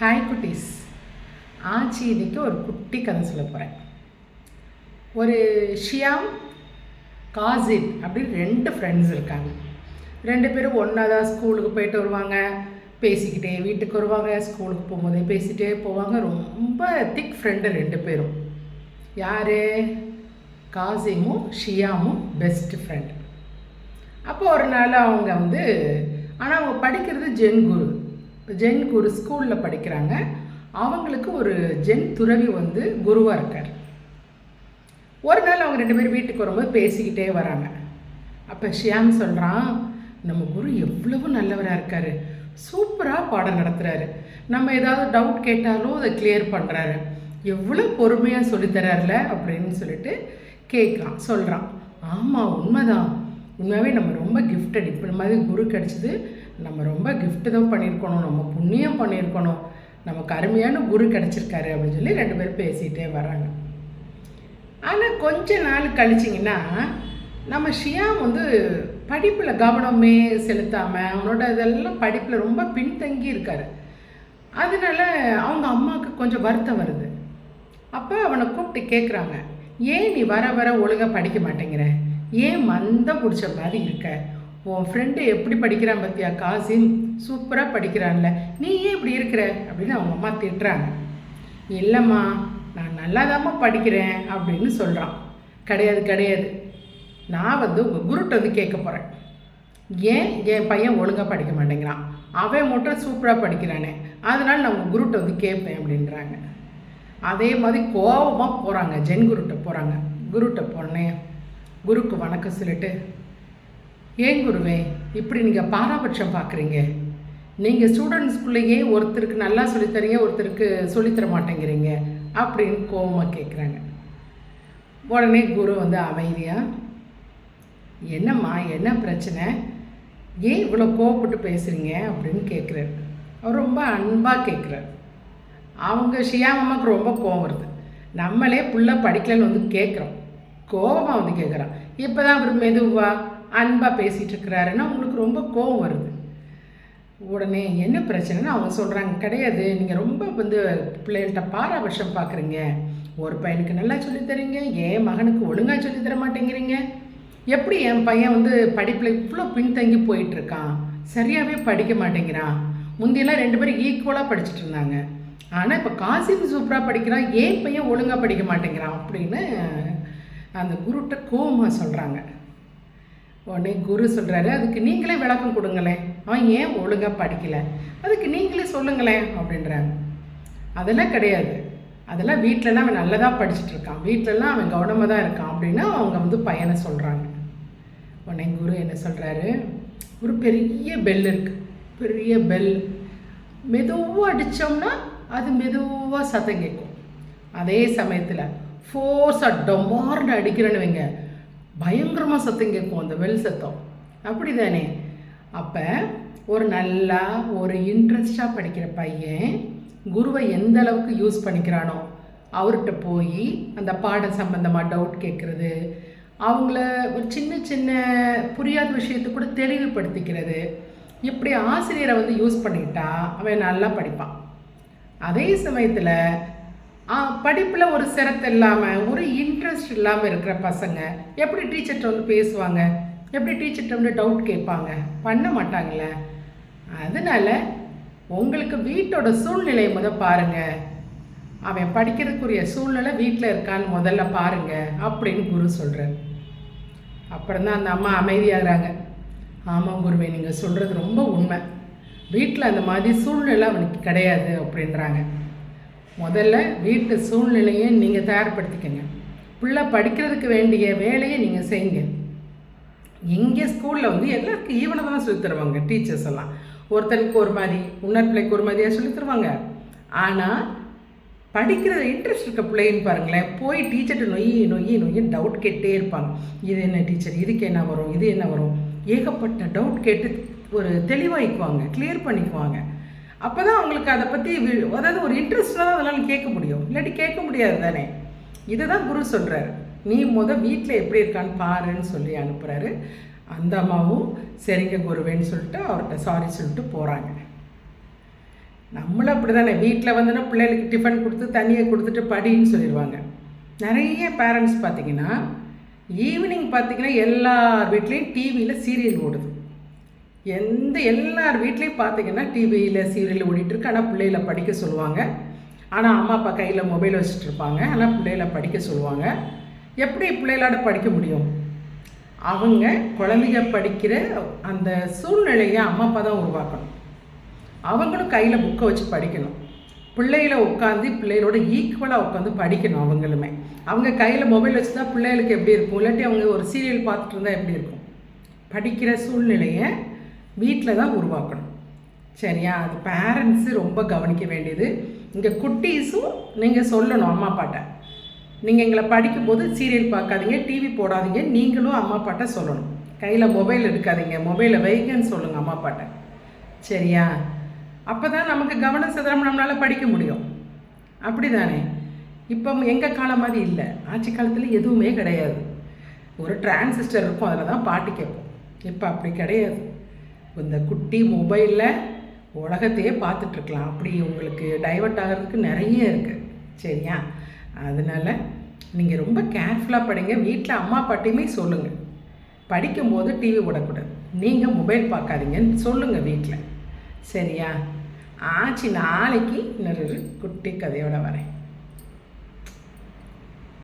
Hi குட்டீஸ். ஆச்சி இன்னைக்கு ஒரு குட்டி கதை சொல்ல போகிறேன் ஒரு ஷியாம் காசித் அப்படின்னு ரெண்டு ஃப்ரெண்ட்ஸ் இருக்காங்க. ரெண்டு பேரும் ஒன்றா தான் ஸ்கூலுக்கு போயிட்டு வருவாங்க. பேசிக்கிட்டே வீட்டுக்கு வருவாங்க. ஸ்கூலுக்கு போகும்போதே பேசிகிட்டே போவாங்க. ரொம்ப திக் ஃப்ரெண்டு ரெண்டு பேரும். யார்? காசிமும் ஷியாமும் பெஸ்ட் ஃப்ரெண்ட் அப்போ ஒரு நாள் அவங்க வந்து ஆனால் அவங்க படிக்கிறது ஜென் குரு. ஜென் குரு ஸ்கூலில் படிக்கிறாங்க. அவங்களுக்கு ஒரு ஜென் துறவி வந்து குருவாக இருக்கார். ஒரு நாள் அவங்க ரெண்டு பேரும் வீட்டுக்கு வரும்போது பேசிக்கிட்டே வராங்க. அப்போ ஷியாம் சொல்கிறான் நம்ம குரு எவ்வளவு நல்லவராக இருக்கார். சூப்பராக பாடம் நடத்துகிறாரு நம்ம ஏதாவது டவுட் கேட்டாலும் அதை கிளியர் பண்ணுறாரு எவ்வளோ பொறுமையாக சொல்லித்தரார்ல அப்படின்னு சொல்லிட்டு கேட்குறான் சொல்கிறான் ஆமாம் உண்மைதான். உண்மையாகவே நம்ம ரொம்ப கிஃப்டட் இப்போ இந்த மாதிரி குரு கிடச்சிது நம்ம ரொம்ப கிஃப்ட்டு தான் பண்ணியிருக்கணும் நம்ம புண்ணியம் பண்ணியிருக்கணும் நமக்கு அருமையான குரு கிடச்சிருக்காரு அப்படின்னு சொல்லி ரெண்டு பேரும் பேசிகிட்டே வராங்க ஆனால் கொஞ்ச நாள் கழிச்சிங்கன்னா நம்ம ஷியாம் வந்து படிப்பில் கவனமே செலுத்தாமல் அவனோட இதெல்லாம் படிப்பில் ரொம்ப பின்தங்கி இருக்கார். அதனால அவங்க அம்மாவுக்கு கொஞ்சம் வருத்தம் வருது. அப்போ அவனை கூப்பிட்டு கேட்குறாங்க ஏன் நீ வர வர ஒழுங்காக படிக்க மாட்டேங்கிற? ஏன் மந்தம் பிடிச்ச மாதிரி இருக்க? உன் ஃப்ரெண்டு எப்படி படிக்கிறான் பார்த்தியா காசிம் சூப்பராக படிக்கிறான்ல. நீ ஏன் இப்படி இருக்கிற? அப்படின்னு அவங்க அம்மா திட்டுறாங்க. இல்லைம்மா நான் நல்லாதாம்மா படிக்கிறேன் அப்படின்னு சொல்கிறான் கிடையாது கிடையாது. நான் வந்து உங்கள் குருட்ட வந்து கேட்க போகிறேன் ஏன் என் பையன் ஒழுங்காக படிக்க மாட்டேங்கிறான்? அவன் மட்டும் சூப்பராக படிக்கிறானே. அதனால் நான் உங்கள் குருட்ட வந்து கேட்பேன் அப்படின்றாங்க. அதே மாதிரி கோபமாக போகிறாங்க ஜென் குருட்ட போகிறாங்க குருட்ட போனேன் குருக்கு வணக்கம் சொல்லிட்டு ஏன் குருவே இப்படி நீங்கள் பாராபட்சம் பார்க்குறீங்க? நீங்கள் ஸ்டூடெண்ட்ஸ்குள்ளேயே ஒருத்தருக்கு நல்லா சொல்லித்தரீங்க ஒருத்தருக்கு சொல்லித்தர மாட்டேங்கிறீங்க அப்படின்னு கோபமாக கேட்குறாங்க உடனே குரு வந்து அமைதியாக என்னம்மா என்ன பிரச்சனை? ஏன் இவ்வளோ கோவப்பட்டு பேசுகிறீங்க அப்படின்னு கேட்குறாரு அவர் ரொம்ப அன்பாக கேட்குறாரு அவங்க ஷியாமம்மாக்கு ரொம்ப கோவம் வருது. நம்மளே புள்ள படிக்கலன்னு வந்து கேட்குறோம் கோபமாக வந்து கேட்குறான் இப்போ தான் அவர் மெதுவாக அன்பாக பேசிகிட்டு இருக்கிறாருன்னா உங்களுக்கு ரொம்ப கோவம் வருது. உடனே என்ன பிரச்சனைன்னு அவங்க சொல்கிறாங்க கிடையாது நீங்கள் ரொம்ப வந்து பிள்ளைகள்கிட்ட பாராபட்சம் பார்க்குறீங்க ஒரு பையனுக்கு நல்லா சொல்லித் தரீங்க என் மகனுக்கு ஒழுங்காக சொல்லித் தர மாட்டேங்கிறீங்க. எப்படி என் பையன் வந்து படிப்பில் இவ்வளோ பின்தங்கி போயிட்டுருக்கான்? சரியாகவே படிக்க மாட்டேங்கிறான். முந்தியெல்லாம் ரெண்டு பேரும் ஈக்குவலாக படிச்சுட்டு இருந்தாங்க ஆனால் இப்போ காசிம் சூப்பராக படிக்கிறான் ஏன் பையன் ஒழுங்காக படிக்க மாட்டேங்கிறான் அப்படின்னு அந்த குருட்ட கோபமாக சொல்கிறாங்க உடனே குரு சொல்கிறாரு அதுக்கு நீங்களே விளக்கம் கொடுங்களேன். அவன் ஏன் ஒழுங்காக படிக்கலை? அதுக்கு நீங்களே சொல்லுங்களேன் அப்படின்றாங்க அதெல்லாம் கிடையாது. அதெல்லாம் வீட்டிலலாம் அவன் நல்லதாக படிச்சுட்டு இருக்கான். வீட்டிலலாம் அவன் கவனமாக தான் இருக்கான் அப்படின்னு அவங்க வந்து பையனை சொல்கிறாங்க உடனே குரு என்ன சொல்கிறாரு ஒரு பெரிய பெல் இருக்குது பெரிய பெல் மெதுவாக அடித்தோம்னா அது மெதுவாக சத்தம் கேட்கும். அதே சமயத்தில் ஃபோர்ஸாக டொமார்னு அடிக்கிறேன்னு வைங்க பயங்கரமாக சத்தம் கேட்கும் அந்த வெல் சத்தம். அப்படி தானே அப்போ ஒரு நல்லா ஒரு இன்ட்ரெஸ்டாக படிக்கிற பையன் குருவை எந்த அளவுக்கு யூஸ் பண்ணிக்கிறானோ அவர்கிட்ட போய் அந்த பாடம் சம்மந்தமாக டவுட் கேட்குறது அவங்கள ஒரு சின்ன சின்ன புரியாத விஷயத்தை கூட தெளிவுபடுத்திக்கிறது. இப்படி ஆசிரியரை வந்து யூஸ் பண்ணிக்கிட்டா அவன் நல்லா படிப்பான். அதே சமயத்தில் படிப்பில் ஒரு சிரத்தை இல்லாமல் ஒரு இன்ட்ரெஸ்ட் இல்லாமல் இருக்கிற பசங்க எப்படி டீச்சர்கிட்ட வந்து பேசுவாங்க? எப்படி டீச்சர்கிட்ட வந்து டவுட் கேட்பாங்க? பண்ண மாட்டாங்களே அதனால் உங்களுக்கு வீட்டோட சூழ்நிலையை முத பாருங்கள் அவன் படிக்கிறதுக்குரிய சூழ்நிலை வீட்டில் இருக்கான்னு முதல்ல பாருங்கள் அப்படின்னு குரு சொல்கிறார் அப்புறம் தான் அந்த அம்மா அமைதியாகிறாங்க. ஆமாம் குருவே நீங்கள் சொல்கிறது ரொம்ப உண்மை. வீட்டில் அந்த மாதிரி சூழ்நிலை அவனுக்கு கிடையாது அப்படின்றாங்க. முதல்ல வீட்டு சூழ்நிலையை நீங்கள் தயார்படுத்திக்கங்க. பிள்ளை படிக்கிறதுக்கு வேண்டிய வேலையை நீங்கள் செய்யுங்க. இங்கே ஸ்கூலில் வந்து எல்லாருக்கும் ஈவனை தான் சொல்லி தருவாங்க டீச்சர்ஸ் எல்லாம். ஒருத்தனுக்கு ஒரு மாதிரி இன்னொரு பிள்ளைக்கு ஒரு மாதிரியாக சொல்லி தருவாங்க. ஆனால் படிக்கிற இன்ட்ரெஸ்ட் இருக்க பிள்ளைன்னு பாருங்களேன் போய் டீச்சர்கிட்ட நொய்யி நொய்யி நொய் டவுட் கேட்டே இருப்பாங்க. இது என்ன டீச்சர் இதுக்கு என்ன வரும் இது என்ன வரும்? ஏகப்பட்ட டவுட் கேட்டு ஒரு தெளிவாகிக்குவாங்க கிளியர் பண்ணிக்குவாங்க. அப்போ தான் அவங்களுக்கு அதை பற்றி அதாவது ஒரு இன்ட்ரெஸ்டாக தான் அதனால் கேட்க முடியும். இல்லாட்டி கேட்க முடியாது தானே. இதை தான் குரு சொல்கிறாரு நீ முத வீட்டில் எப்படி இருக்கான்னு பாருன்னு சொல்லி அனுப்புகிறாரு அந்த அம்மாவும் சரிங்க குருவேன்னு சொல்லிட்டு அவர்கிட்ட சாரி சொல்லிட்டு போகிறாங்க நம்மளும் அப்படி தானே வீட்டில் வந்துன்னா பிள்ளைகளுக்கு டிஃபன் கொடுத்து தண்ணியை கொடுத்துட்டு படின்னு சொல்லிடுவாங்க. நிறைய பேரண்ட்ஸ் பார்த்தீங்கன்னா ஈவினிங் பார்த்தீங்கன்னா எல்லார் வீட்லேயும் டிவியில் சீரியல் ஓடுது. எந்த எல்லார் வீட்லேயும் பார்த்தீங்கன்னா டிவியில் சீரியல் ஓடிட்டுருக்கு. ஆனால் பிள்ளைகளை படிக்க சொல்லுவாங்க. ஆனால் அம்மா அப்பா கையில் மொபைல் வச்சுட்டு இருப்பாங்க ஆனால் பிள்ளைகளை படிக்க சொல்லுவாங்க. எப்படி பிள்ளைகளோட படிக்க முடியும்? அவங்க குழந்தைங்க படிக்கிற அந்த சூழ்நிலையை அம்மா அப்பா தான் உருவாக்கணும். அவங்களும் கையில் புக்கை வச்சு படிக்கணும். பிள்ளைகளை உட்காந்து பிள்ளைகளோட ஈக்குவலாக உட்காந்து படிக்கணும் அவங்களுமே. அவங்க கையில் மொபைல் வச்சு தான் பிள்ளைகளுக்கு எப்படி இருக்கும்? இல்லாட்டி அவங்க ஒரு சீரியல் பார்த்துட்டு இருந்தால் எப்படி இருக்கும்? படிக்கிற சூழ்நிலையை வீட்டில் தான் உருவாக்கணும். சரியா? அது பேரண்ட்ஸு ரொம்ப கவனிக்க வேண்டியது. இங்கே குட்டீஸும் நீங்கள் சொல்லணும் அம்மா அப்பாட்ட. நீங்கள் எங்களை படிக்கும்போது சீரியல் பார்க்காதீங்க டிவி போடாதீங்க நீங்களும் அம்மா அப்பாட்ட சொல்லணும். கையில் மொபைல் எடுக்காதீங்க மொபைலை வைங்கன்னு சொல்லுங்கள் அம்மா அப்பாட்ட. சரியா? அப்போ தான் நமக்கு கவன சிதறம் நம்மளால் படிக்க முடியும். அப்படி தானே இப்போ எங்கள் காலம் மாதிரி இல்லை. ஆட்சி காலத்தில் எதுவுமே கிடையாது. ஒரு டிரான்சிஸ்டர் இருக்கும் அதில் தான் பாட்டு கேட்போம். இப்போ அப்படி கிடையாது. இந்த குட்டி மொபைலில் உலகத்தையே பார்த்துட்ருக்கலாம். அப்படி உங்களுக்கு டைவர்ட் ஆகிறதுக்கு நிறைய இருக்குது சரியா? அதனால் நீங்கள் ரொம்ப கேர்ஃபுல்லாக படிங்க. வீட்டில் அம்மா அப்பாட்டையுமே சொல்லுங்கள் படிக்கும்போது டிவி விடக்கூடாது நீங்கள் மொபைல் பார்க்காதீங்கன்னு சொல்லுங்கள் வீட்டில் சரியா? ஆச்சு நாளைக்கு இன்னொரு குட்டி கதையோடு வரேன்.